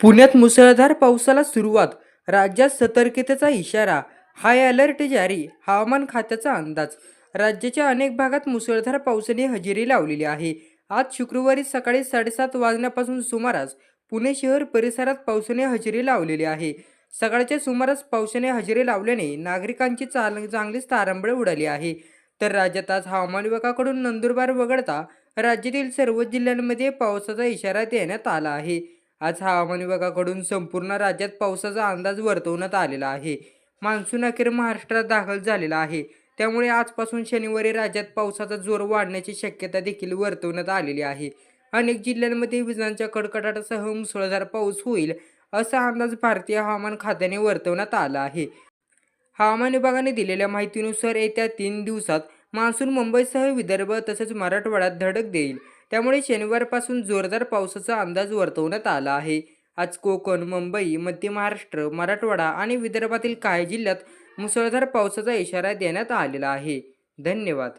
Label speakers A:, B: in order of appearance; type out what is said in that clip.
A: पुण्यात मुसळधार पावसाला सुरुवात. राज्यात सतर्कतेचा इशारा. हाय अलर्ट जारी. हवामान खात्याचा अंदाज. राज्याच्या अनेक भागात मुसळधार पावसाने हजेरी लावलेली आहे. आज शुक्रवारी सकाळी साडेसात वाजण्यापासून सुमारास पुणे शहर परिसरात पावसाने हजेरी लावलेली आहे. सकाळच्या सुमारास पावसाने हजेरी लावल्याने नागरिकांची चाल चांगलीच तारंबळ उडाली आहे. तर राज्यात आज हवामान विभागाकडून नंदुरबार वगळता राज्यातील सर्व जिल्ह्यांमध्ये पावसाचा इशारा देण्यात आला आहे. आज हवामान विभागाकडून संपूर्ण राज्यात पावसाचा अंदाज वर्तवण्यात आलेला आहे. मान्सून अखेर महाराष्ट्रात दाखल झालेला आहे. त्यामुळे आजपासून शनिवारी राज्यात पावसाचा जोर वाढण्याची शक्यता देखील वर्तवण्यात आलेली आहे. अनेक जिल्ह्यांमध्ये विजांच्या कडकडाटासह मुसळधार पाऊस होईल असा अंदाज भारतीय हवामान खात्याने वर्तवण्यात आला आहे. हवामान विभागाने दिलेल्या माहितीनुसार येत्या तीन दिवसात मान्सून मुंबईसह विदर्भ तसेच मराठवाड्यात धडक देईल. त्यामुळे शनिवारपासून जोरदार पावसाचा अंदाज वर्तवण्यात आला आहे. आज कोकण मुंबई मध्य महाराष्ट्र मराठवाडा आणि विदर्भातील काही जिल्ह्यात मुसळधार पावसाचा इशारा देण्यात आलेला आहे. धन्यवाद.